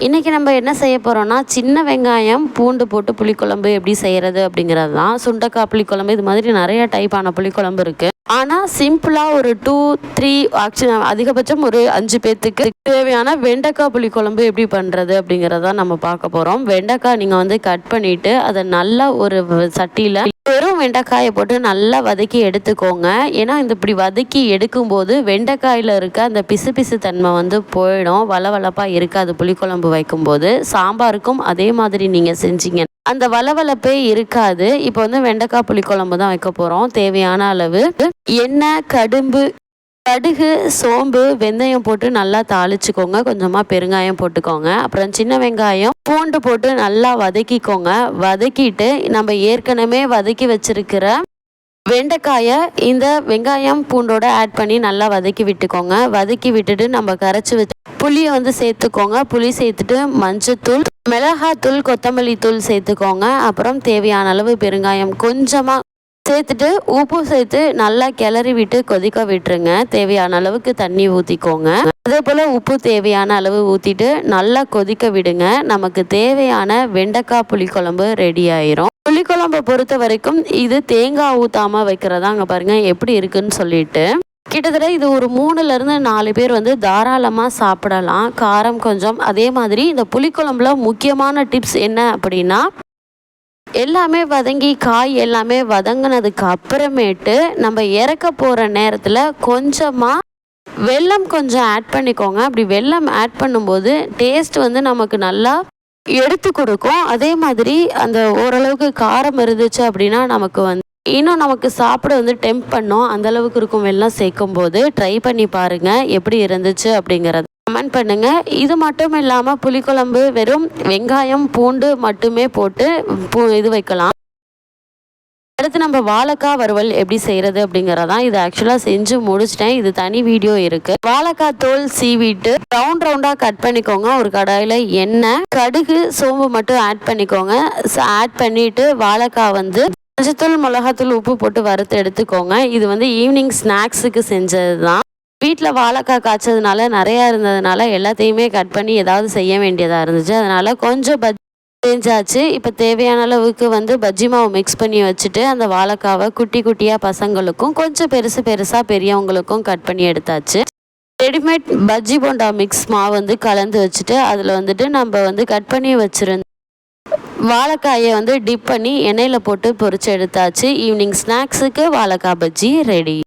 இன்றைக்கி நம்ம என்ன செய்ய போகிறோம்னா சின்ன வெங்காயம் பூண்டு போட்டு புளிக்குழம்பு எப்படி செய்கிறது அப்படிங்கிறது தான். சுண்டக்காய் புளிக்குழம்பு இது மாதிரி நிறைய டைப்பான புளிக்குழம்பு இருக்குது ஆனால் சிம்பிளாக ஒரு டூ த்ரீ ஆக்சுவலி அதிகபட்சம் ஒரு அஞ்சு பேர்த்துக்கு தேவையான வெண்டைக்காய் புளிக்குழம்பு எப்படி பண்ணுறது அப்படிங்கிறத நம்ம பார்க்க போகிறோம் வெண்டைக்காய் நீங்கள் வந்து கட் பண்ணிவிட்டு அதை நல்லா ஒரு சட்டியில் வெறும் வெண்டைக்காயை போட்டு நல்லா வதக்கி எடுத்துக்கோங்க. ஏன்னா இந்த இப்படி வதக்கி எடுக்கும்போது வெண்டைக்காயில் இருக்க அந்த பிசு பிசு தன்மை வந்து போயிடும். வளவளப்பாக இருக்காது புளிக்குழம்பு வைக்கும்போது. சாம்பாருக்கும் அதே மாதிரி நீங்கள் செஞ்சீங்க. அந்த வளவளப்பே இருக்காது. இப்போ வந்து வெண்டைக்காய் புளிக்குழம்பு தான் வைக்க போகிறோம் தேவையான அளவு எண்ணெய் கடும்பு கடுகு சோம்பு வெந்தயம் போட்டு நல்லா தாளிச்சுக்கோங்க. கொஞ்சமாக பெருங்காயம் போட்டுக்கோங்க. அப்புறம் சின்ன வெங்காயம் பூண்டு போட்டு நல்லா வதக்கிக்கோங்க. வதக்கிட்டு நம்ம ஏற்கனவே வதக்கி வச்சிருக்கிற வெண்டைக்காயை இந்த வெங்காயம் பூண்டோட ஆட் பண்ணி நல்லா வதக்கி விட்டுக்கோங்க. வதக்கி விட்டுட்டு நம்ம கரைச்சி வச்சு புளியை வந்து சேர்த்துக்கோங்க. புளி சேர்த்துட்டு மஞ்சத்தூள் மிளகாத்தூள் கொத்தமல்லி தூள் சேர்த்துக்கோங்க. அப்புறம் தேவையான அளவு பெருங்காயம் கொஞ்சமாக சேர்த்துட்டு உப்பு சேர்த்து நல்லா கிளறி விட்டு கொதிக்க விட்டுருங்க. தேவையான அளவுக்கு தண்ணி ஊற்றிக்கோங்க அதே போல் உப்பு தேவையான அளவு ஊற்றிட்டு நல்லா கொதிக்க விடுங்க. நமக்கு தேவையான வெண்டைக்காய் புளிக்குழம்பு ரெடி ஆயிரும். புளிக்குழம்பை பொறுத்த வரைக்கும் இது தேங்காய் ஊற்றாமல் வைக்கிறதா அங்கே பாருங்கள் எப்படி இருக்குன்னு சொல்லிட்டு. கிட்டத்தட்ட இது ஒரு மூணுலேருந்து நாலு பேர் வந்து தாராளமாக சாப்பிடலாம். காரம் கொஞ்சம். அதே மாதிரி இந்த புளிக்குழம்புல முக்கியமான டிப்ஸ் என்ன அப்படின்னா எல்லாமே வதங்கி காய் எல்லாமே வதங்கினதுக்கு அப்புறமேட்டு நம்ம இறக்க போகிற நேரத்தில் கொஞ்சமாக வெல்லம் கொஞ்சம் ஆட் பண்ணிக்கோங்க. அப்படி வெல்லம் ஆட் பண்ணும்போது டேஸ்ட் வந்து நமக்கு நல்லா எடுத்து கொடுக்கும். அதே மாதிரி அந்த ஓரளவுக்கு காரம் இருந்துச்சு அப்படின்னா நமக்கு வந்து இன்னும் நமக்கு சாப்பிட வந்து டெம்ப் பண்ணோம். அந்த அளவுக்கு இருக்கும் வெள்ளம் சேர்க்கும் போது ட்ரை பண்ணி பாருங்கள் எப்படி இருந்துச்சு அப்படிங்கிறது. கமெண்ட் பண்ணுங்க. இது மட்டும் இல்லாமல் புளிக்குழம்பு வெறும் வெங்காயம் பூண்டு மட்டுமே போட்டு பூ இது வைக்கலாம். அடுத்து நம்ம வாழைக்காய் வறுவல் எப்படி செய்கிறது அப்படிங்கிறதான் இது ஆக்சுவலாக செஞ்சு முடிச்சிட்டேன். இது தனி வீடியோ இருக்குது வாழைக்காய் தோல் சீவிட்டு ரவுண்ட் ரவுண்டாக கட் பண்ணிக்கோங்க. ஒரு கடாயில் எண்ணெய் கடுகு சோம்பு மட்டும் ஆட் பண்ணிக்கோங்க. ஆட் பண்ணிவிட்டு வாழைக்காய் வந்து மஞ்சத்தூள் மிளகாத்தூள் உப்பு போட்டு வறுத்து எடுத்துக்கோங்க. இது வந்து ஈவினிங் ஸ்நாக்ஸுக்கு செஞ்சது தான் வீட்டில் வாழைக்காய் காய்ச்சதுனால நிறையா இருந்ததுனால எல்லாத்தையுமே கட் பண்ணி ஏதாவது செய்ய வேண்டியதாக இருந்துச்சு. அதனால் கொஞ்சம் பஜ் தேஞ்சாச்சு. இப்போ தேவையான அளவுக்கு வந்து பஜ்ஜி மாவு மிக்ஸ் பண்ணி வச்சுட்டு அந்த வாழைக்காவை குட்டி குட்டியாக பசங்களுக்கும் கொஞ்சம் பெருசு பெருசாக பெரியவங்களுக்கும் கட் பண்ணி எடுத்தாச்சு. ரெடிமேட் பஜ்ஜி போண்டா மிக்ஸ் மாவு வந்து கலந்து வச்சுட்டு அதில் வந்துட்டு நம்ம வந்து கட் பண்ணி வச்சுருந்த வாழைக்காயை வந்து டிப் பண்ணி எண்ணெயில் போட்டு பொறிச்சு எடுத்தாச்சு. ஈவினிங் ஸ்நாக்ஸுக்கு வாழைக்காய் பஜ்ஜி ரெடி